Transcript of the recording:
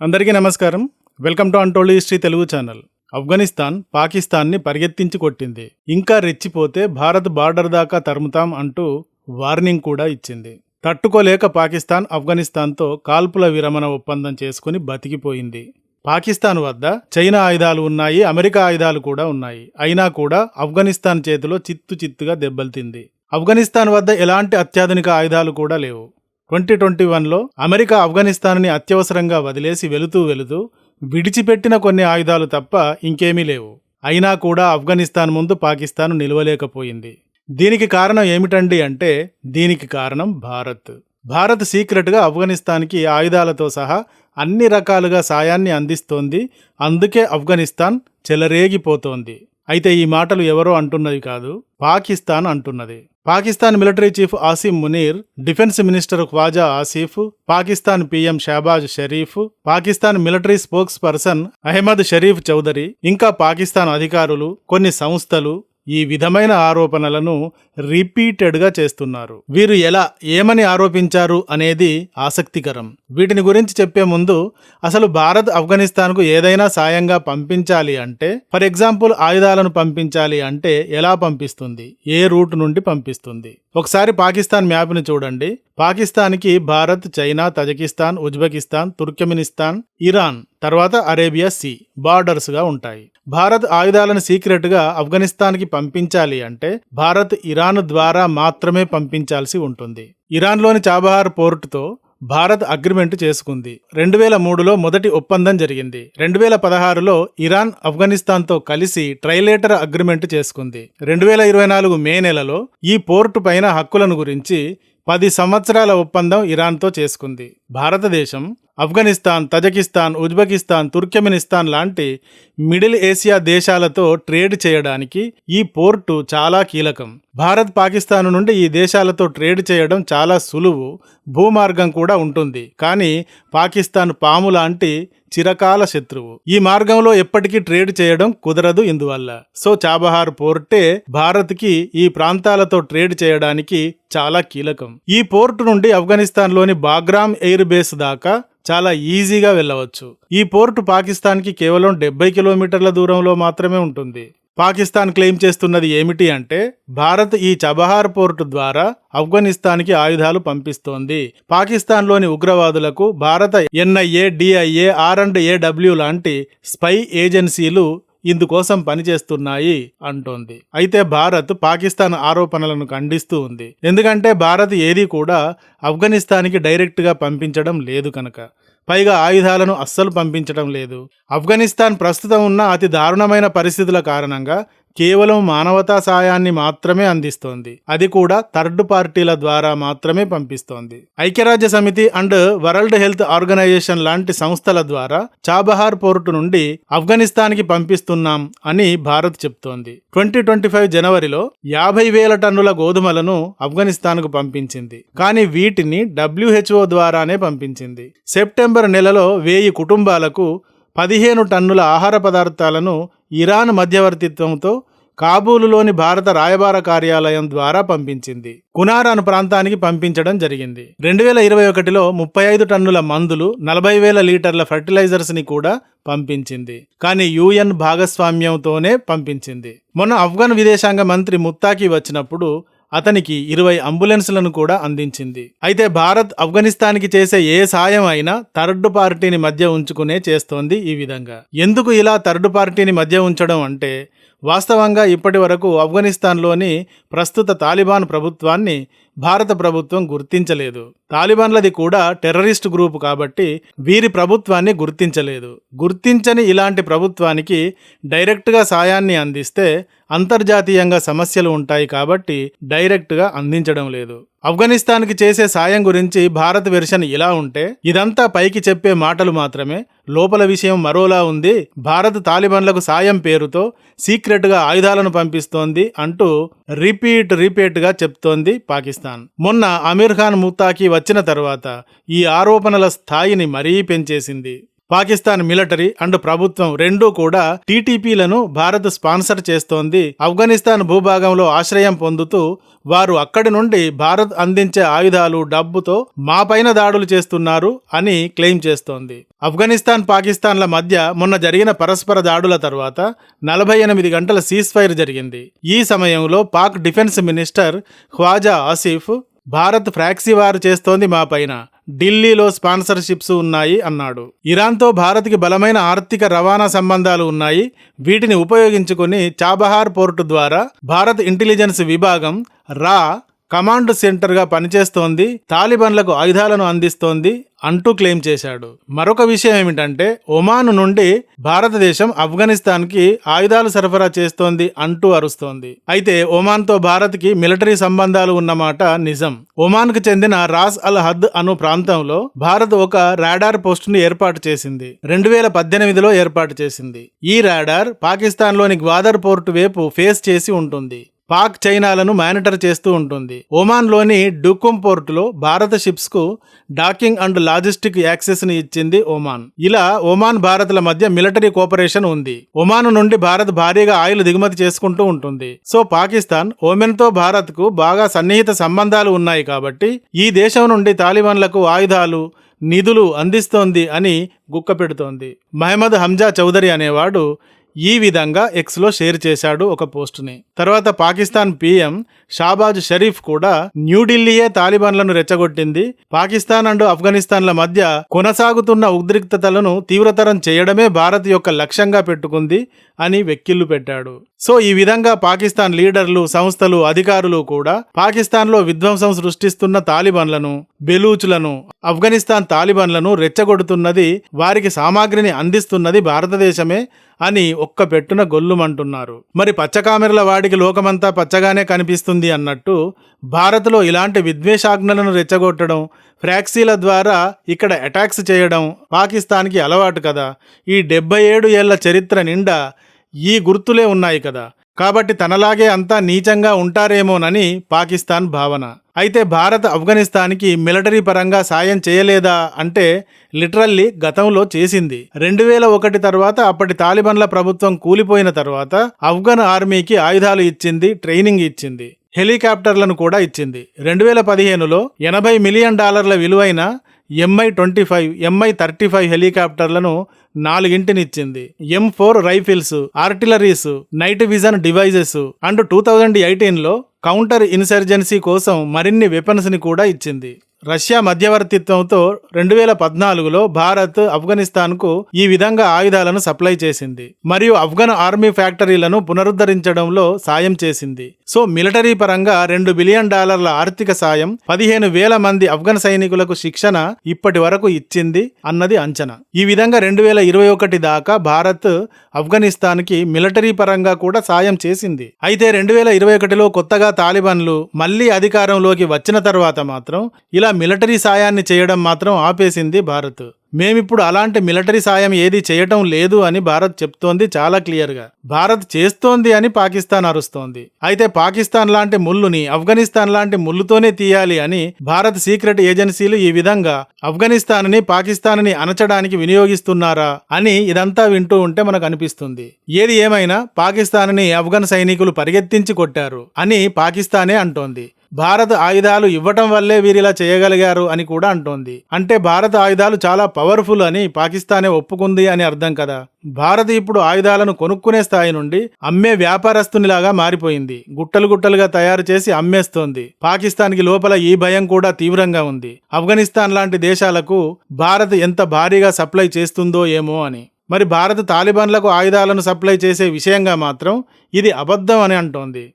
అందరికీ నమస్కారం. Welcome to అంటోళ్ళు హిస్టరీ తెలుగు ఛానల్. ఆఫ్ఘనిస్తాన్ పాకిస్తాన్ని పరిగెత్తించి కొట్టింది. ఇంకా రెచ్చిపోతే భారత్ బార్డర్ దాకా తరుముతాం అంటూ వార్నింగ్ కూడా ఇచ్చింది. తట్టుకోలేక పాకిస్తాన్ ఆఫ్ఘనిస్తాన్తో కాల్పుల విరమణ ఒప్పందం చేసుకుని బతికిపోయింది. పాకిస్తాన్ వద్ద చైనా ఆయుధాలు ఉన్నాయి అమెరికా ఆయుధాలు కూడా ఉన్నాయి. అయినా కూడా ఆఫ్ఘనిస్తాన్ చేతిలో చిత్తు చిత్తుగా దెబ్బలు ఆఫ్ఘనిస్తాన్ వద్ద ఎలాంటి అత్యాధునిక ఆయుధాలు కూడా లేవు. ట్వంటీ ట్వంటీ వన్లో అమెరికా ఆఫ్ఘనిస్తాన్ని అత్యవసరంగా వదిలేసి వెళుతూ వెళుతూ విడిచిపెట్టిన కొన్ని ఆయుధాలు తప్ప ఇంకేమీ లేవు. అయినా కూడా ఆఫ్ఘనిస్తాన్ ముందు పాకిస్తాన్ నిలవలేకపోయింది. దీనికి కారణం ఏమిటండి అంటే దీనికి కారణం భారత్. భారత్ సీక్రెట్గా ఆఫ్ఘనిస్తాన్కి ఆయుధాలతో సహా అన్ని రకాలుగా సాయాన్ని అందిస్తోంది. అందుకే ఆఫ్ఘనిస్తాన్ చెలరేగిపోతోంది. అయితే ఈ మాటలు ఎవరో అంటున్నది కాదు పాకిస్తాన్ అంటున్నది. Pakistan military chief Asif Munir defence minister Khawaja Asif Pakistan PM Shahbaz Sharif Pakistan military spokesperson Ahmed Sharif Chaudhry ఇంకా పాకిస్తాన్ అధికారులు కొన్ని సంస్థలు ఈ విధమైన ఆరోపణలను రిపీటెడ్గా చేస్తున్నారు. వీరు ఎలా ఏమని ఆరోపించారు అనేది ఆసక్తికరం. వీటిని గురించి చెప్పే ముందు అసలు భారత్ ఆఫ్ఘనిస్తాన్కు ఏదైనా సాయంగా పంపించాలి అంటే ఫర్ ఎగ్జాంపుల్ ఆయుధాలను పంపించాలి అంటే ఎలా పంపిస్తుంది? ఏ రూట్ నుండి పంపిస్తుంది? ఒకసారి పాకిస్తాన్ మ్యాప్ని చూడండి. పాకిస్తాన్కి Bharat China Tajikistan Uzbekistan Turkmenistan Iran తర్వాత అరేబియా సీ బార్డర్స్గా ఉంటాయి. భారత్ ఆయుధాలను సీక్రెట్గా ఆఫ్ఘనిస్తాన్కి పంపించాలి అంటే భారత్ ఇరాన్ ద్వారా మాత్రమే పంపించాల్సి ఉంటుంది. ఇరాన్లోని చాబహార్ పోర్టుతో భారత్ అగ్రిమెంట్ చేసుకుంది. రెండు వేల మూడులో మొదటి ఒప్పందం జరిగింది. రెండు వేల పదహారులో ఇరాన్ ఆఫ్ఘనిస్తాన్తో కలిసి ట్రైలేటర్ అగ్రిమెంట్ చేసుకుంది. రెండు వేల ఇరవై నాలుగు మే నెలలో ఈ పోర్టు పైన హక్కులను గురించి పది సంవత్సరాల ఒప్పందం ఇరాన్తో చేసుకుంది. భారతదేశం ఆఫ్ఘనిస్తాన్ తజకిస్తాన్ ఉజ్బెకిస్తాన్ తుర్కెమినిస్తాన్ లాంటి మిడిల్ ఏసియా దేశాలతో ట్రేడ్ చేయడానికి ఈ పోర్టు చాలా కీలకం. భారత్ పాకిస్తాన్ నుండి ఈ దేశాలతో ట్రేడ్ చేయడం చాలా సులువు భూమార్గం కూడా ఉంటుంది. కానీ పాకిస్తాన్ పాము లాంటి చిరకాల శత్రువు. ఈ మార్గంలో ఎప్పటికీ ట్రేడ్ చేయడం కుదరదు ఇందువల్ల. సో చాబహార్ పోర్టే భారత్కి ఈ ప్రాంతాలతో ట్రేడ్ చేయడానికి చాలా కీలకం. ఈ పోర్టు నుండి ఆఫ్ఘనిస్తాన్లోని బాగ్రామ్ ఎయిర్ బేస్ దాకా చాలా ఈజీగా వెళ్ళవచ్చు. ఈ పోర్టు పాకిస్తాన్కి కేవలం డెబ్బై కిలోమీటర్ల దూరంలో మాత్రమే ఉంటుంది. పాకిస్తాన్ క్లెయిమ్ చేస్తున్నది ఏమిటి అంటే భారత్ ఈ చబహార్ పోర్టు ద్వారా ఆఫ్ఘనిస్తాన్కి ఆయుధాలు పంపిస్తోంది. పాకిస్తాన్లోని ఉగ్రవాదులకు Bharat NIA DIA R and AW లాంటి స్పై ఏజెన్సీలు ఇందుకోసం పనిచేస్తున్నాయి అంటోంది. అయితే భారత్ పాకిస్తాన్ ఆరోపణలను ఖండిస్తూ ఉంది. ఎందుకంటే భారత్ ఏది కూడా ఆఫ్ఘనిస్తాన్కి డైరెక్ట్గా పంపించడం లేదు కనుక. పైగా ఆయుధాలను అస్సలు పంపించడం లేదు. ఆఫ్ఘనిస్తాన్ ప్రస్తుతం ఉన్న అతి దారుణమైన పరిస్థితుల కారణంగా కేవలం మానవతా సాయాన్ని మాత్రమే అందిస్తోంది. అది కూడా థర్డ్ పార్టీల ద్వారా మాత్రమే పంపిస్తోంది. ఐక్యరాజ్య సమితి అండ్ వరల్డ్ హెల్త్ ఆర్గనైజేషన్ లాంటి సంస్థల ద్వారా చాబహార్ పోర్టు నుండి ఆఫ్ఘనిస్తాన్కి పంపిస్తున్నాం అని భారత్ చెప్తోంది. ట్వంటీ ట్వంటీ ఫైవ్ జనవరిలో యాభై వేల టన్నుల గోధుమలను ఆఫ్ఘనిస్తాన్కు పంపించింది. కానీ వీటిని డబ్ల్యూహెచ్ఓ ద్వారానే పంపించింది. సెప్టెంబర్ నెలలో వెయ్యి కుటుంబాలకు పదిహేను టన్నుల ఆహార పదార్థాలను ఇరాన్ మధ్యవర్తిత్వంతో కాబూలులోని భారత రాయబార కార్యాలయం ద్వారా పంపించింది. కునారాన్ ప్రాంతానికి పంపించడం జరిగింది. రెండు వేల ఇరవై ఒకటిలో ముప్పై ఐదు టన్నుల మందులు నలభై వేల లీటర్ల ఫర్టిలైజర్స్ని కూడా పంపించింది. కానీ యుఎన్ భాగస్వామ్యంతోనే పంపించింది. మొన్న ఆఫ్ఘన్ విదేశాంగ మంత్రి ముత్తాకి వచ్చినప్పుడు అతనికి ఇరవై అంబులెన్స్లను కూడా అందించింది. అయితే భారత్ ఆఫ్ఘనిస్తాన్కి చేసే ఏ సాయం అయినా థర్డ్ పార్టీని మధ్య ఉంచుకునే చేస్తోంది ఈ విధంగా. ఎందుకు ఇలా థర్డ్ పార్టీని మధ్య ఉంచడం అంటే వాస్తవంగా ఇప్పటి వరకు ఆఫ్ఘనిస్తాన్లోని ప్రస్తుత తాలిబాన్ ప్రభుత్వాన్ని భారత ప్రభుత్వం గుర్తించలేదు. తాలిబాన్లది కూడా టెర్రరిస్ట్ గ్రూపు కాబట్టి వీరి ప్రభుత్వాన్ని గుర్తించలేదు. గుర్తించని ఇలాంటి ప్రభుత్వానికి డైరెక్ట్గా సాయాన్ని అందిస్తే అంతర్జాతీయంగా సమస్యలు ఉంటాయి కాబట్టి డైరెక్ట్గా అందించడం లేదు. ఆఫ్ఘనిస్తాన్కి చేసే సాయం గురించి భారత్ వెర్షన్ ఇలా ఉంటే ఇదంతా పైకి చెప్పే మాటలు మాత్రమే. లోపల విషయం మరోలా ఉంది. భారత్ తాలిబాన్లకు సాయం పేరుతో సీక్రెట్గా ఆయుధాలను పంపిస్తోంది అంటూ రిపీట్ రిపీట్గా చెప్తోంది పాకిస్తాన్. మొన్న అమీర్ ఖాన్ ముత్తాకి వచ్చిన తర్వాత ఈ ఆరోపణల స్థాయిని మరీ పెంచేసింది. పాకిస్తాన్ మిలిటరీ అండ్ ప్రభుత్వం రెండూ కూడా టీటీపీలను భారత్ స్పాన్సర్ చేస్తోంది. ఆఫ్ఘనిస్తాన్ భూభాగంలో ఆశ్రయం పొందుతూ వారు అక్కడి నుండి భారత్ అందించే ఆయుధాలు డబ్బుతో మాపైన దాడులు చేస్తున్నారు అని క్లెయిమ్ చేస్తోంది. ఆఫ్ఘనిస్తాన్ పాకిస్తాన్ల మధ్య మొన్న జరిగిన పరస్పర దాడుల తర్వాత నలభై ఎనిమిది గంటల సీజ్ ఫైర్ జరిగింది. ఈ సమయంలో Pak defence minister Khawaja Asif Bharat proxy వారు చేస్తోంది మా పైన. ఢిల్లీలో స్పాన్సర్షిప్స్ ఉన్నాయి అన్నాడు. ఇరాన్తో భారత్కి బలమైన ఆర్థిక రవాణా సంబంధాలు ఉన్నాయి. వీటిని ఉపయోగించుకుని చాబహార్ పోర్టు ద్వారా భారత్ ఇంటెలిజెన్స్ విభాగం రా కమాండ్ సెంటర్గా పనిచేస్తోంది తాలిబాన్లకు ఆయుధాలను అందిస్తోంది అంటూ క్లెయిమ్ చేశాడు. మరొక విషయం ఏమిటంటే ఒమాన్ నుండి భారతదేశం ఆఫ్ఘనిస్తాన్కి ఆయుధాలు సరఫరా చేస్తోంది అంటూ అరుస్తోంది. అయితే ఒమాన్తో భారత్కి మిలిటరీ సంబంధాలు ఉన్నమాట నిజం. ఒమాన్కు చెందిన రాస్ అల్ హద్ అను ప్రాంతంలో భారత్ ఒక రాడార్ పోస్టును ఏర్పాటు చేసింది. రెండు వేల పద్దెనిమిదిలో ఏర్పాటు చేసింది. ఈ రాడార్ పాకిస్తాన్లోని గ్వాదర్ పోర్టు వైపు ఫేస్ చేసి ఉంటుంది. పాక్ చైనాలను మానిటర్ చేస్తూ ఉంటుంది. ఒమాన్లోని డూకుమ్ పోర్టులో భారత షిప్స్కు డాకింగ్ అండ్ లాజిస్టిక్ యాక్సెస్ని ఇచ్చింది ఒమాన్. ఇలా ఒమాన్ భారత్ల మధ్య మిలిటరీ కోఆపరేషన్ ఉంది. ఒమాన్ నుండి భారత్ భారీగా ఆయిల్ దిగుమతి చేసుకుంటూ ఉంటుంది. సో పాకిస్తాన్ ఓమెన్తో భారత్కు బాగా సన్నిహిత సంబంధాలు ఉన్నాయి కాబట్టి ఈ దేశం నుండి తాలిబాన్లకు ఆయుధాలు నిధులు అందిస్తోంది అని గుక్క పెడుతోంది. మహమ్మద్ హంజా చౌదరి అనేవాడు ఈ విధంగా ఎక్స్లో షేర్ చేశాడు ఒక పోస్టుని. తర్వాత పాకిస్తాన్ పీఎం షాబాజ్ షరీఫ్ కూడా న్యూఢిల్లీయే తాలిబాన్లను రెచ్చగొట్టింది. పాకిస్తాన్ అండ్ ఆఫ్ఘనిస్తాన్ల మధ్య కొనసాగుతున్న ఉద్రిక్తతలను తీవ్రతరం చేయడమే భారత్ యొక్క లక్ష్యంగా పెట్టుకుంది అని వెక్కిల్లు పెట్టాడు. సో ఈ విధంగా పాకిస్తాన్ లీడర్లు సంస్థలు అధికారులు కూడా పాకిస్తాన్లో విధ్వంసం సృష్టిస్తున్న తాలిబాన్లను బెలూచులను ఆఫ్ఘనిస్తాన్ తాలిబాన్లను రెచ్చగొడుతున్నది వారికి సామాగ్రిని అందిస్తున్నది భారతదేశమే అని ఒక్క పెట్టున గొల్లుమంటున్నారు. మరి పచ్చకామెరల వాడికి లోకమంతా పచ్చగానే కనిపిస్తుంది అన్నట్టు భారత్లో ఇలాంటి విద్వేషాజ్ఞలను రెచ్చగొట్టడం ఫ్రాక్సీల ద్వారా ఇక్కడ అటాక్స్ చేయడం పాకిస్తాన్కి అలవాటు కదా. ఈ డెబ్బై ఏడు ఏళ్ళ చరిత్ర నిండా ఈ గుర్తులే ఉన్నాయి కదా. కాబట్టి తనలాగే అంతా నీచంగా ఉంటారేమోనని పాకిస్తాన్ భావన. అయితే భారత్ ఆఫ్ఘనిస్తాన్కి మిలిటరీ పరంగా సాయం చేయలేదా అంటే లిటరల్లీ గతంలో చేసింది. రెండు వేల ఒకటి తర్వాత అప్పటి తాలిబన్ల ప్రభుత్వం కూలిపోయిన తర్వాత ఆఫ్ఘన్ ఆర్మీకి ఆయుధాలు ఇచ్చింది ట్రైనింగ్ ఇచ్చింది హెలికాప్టర్లను కూడా ఇచ్చింది. రెండు వేల పదిహేనులో ఎనభై మిలియన్ డాలర్ల విలువైన MI twenty five MI thirty five హెలికాప్టర్లను నాలుగింటినిచ్చింది. M four rifles artilleries night vision devices and two thousand ఎయిటీన్లో కౌంటర్ ఇన్సర్జెన్సీ కోసం మరిన్ని వెపన్స్ని కూడా ఇచ్చింది. రష్యా మధ్యవర్తిత్వంతో రెండు వేల పద్నాలుగులో భారత్ ఆఫ్ఘనిస్తాన్కు ఈ విధంగా ఆయుధాలను సప్లై చేసింది. మరియు ఆఫ్ఘన్ ఆర్మీ ఫ్యాక్టరీలను పునరుద్ధరించడంలో సాయం చేసింది. సో మిలిటరీ పరంగా రెండు బిలియన్ డాలర్ల ఆర్థిక సాయం పదిహేను వేల మంది ఆఫ్ఘన్ సైనికులకు శిక్షణ ఇప్పటి వరకు ఇచ్చింది అన్నది అంచనా. ఈ విధంగా రెండు వేల ఇరవై ఒకటి దాకా భారత్ ఆఫ్ఘనిస్తాన్కి మిలిటరీ పరంగా కూడా సాయం చేసింది. అయితే రెండు వేల ఇరవై ఒకటిలో కొత్తగా తాలిబాన్లు మళ్ళీ అధికారంలోకి వచ్చిన తర్వాత మాత్రం ఇలా మిలిటరీ సాయాన్ని చేయడం మాత్రం ఆపేసింది భారత్. మేమిప్పుడు అలాంటి మిలిటరీ సాయం ఏది చేయటం లేదు అని భారత్ చెప్తోంది చాలా క్లియర్గా. భారత్ చేస్తోంది అని పాకిస్తాన్ అరుస్తోంది. అయితే పాకిస్తాన్ లాంటి ముళ్ళుని ఆఫ్ఘనిస్తాన్ లాంటి ముళ్ళుతోనే తీయాలి అని భారత్ సీక్రెట్ ఏజెన్సీలు ఈ విధంగా ఆఫ్ఘనిస్తాన్ని పాకిస్తాన్ని అనచడానికి వినియోగిస్తున్నారా అని ఇదంతా వింటూ ఉంటే మనకు అనిపిస్తుంది. ఏది ఏమైనా పాకిస్తాన్ని ఆఫ్ఘన్ సైనికులు పరిగెత్తించి కొట్టారు అని పాకిస్తానే అంటోంది. భారత్ ఆయుధాలు ఇవ్వటం వల్లే వీరిలా చేయగలిగారు అని కూడా అంటోంది. అంటే భారత ఆయుధాలు చాలా పవర్ఫుల్ అని పాకిస్తానే ఒప్పుకుంది అని అర్థం కదా. భారత్ ఇప్పుడు ఆయుధాలను కొనుక్కునే స్థాయి నుండి అమ్మే వ్యాపారస్తునిలాగా మారిపోయింది. గుట్టలు గుట్టలుగా తయారు చేసి అమ్మేస్తోంది. పాకిస్తాన్కి లోపల ఈ భయం కూడా తీవ్రంగా ఉంది. ఆఫ్ఘనిస్తాన్ లాంటి దేశాలకు భారత్ ఎంత భారీగా సప్లై చేస్తుందో ఏమో అని. మరి భారత్ తాలిబాన్లకు ఆయుధాలను సప్లై చేసే విషయంగా మాత్రం ఇది అబద్ధం అని అంటోంది.